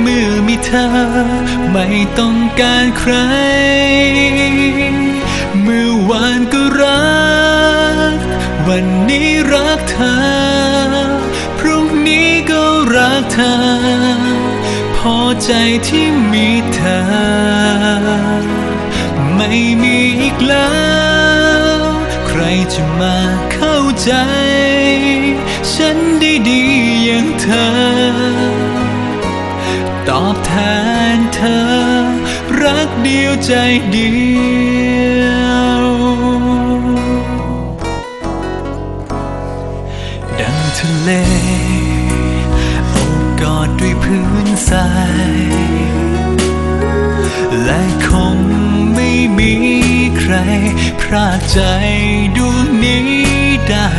เมื่อมีเธอ ไม่ต้องการใคร เมื่อวานก็รัก วันนี้รักเธอ พรุ่งนี้ก็รักเธอ พอใจที่มีเธอ ไม่มีอีกแล้ว ใครจะมาเข้าใจ ฉันด้ดีอย่างเธอ อบแทนเธอ รักเดียวใจเดียว ดังทะเลโอบกอดด้วยพื้นทรายและคงไม่มีใครพรากใจดวงนี้ได้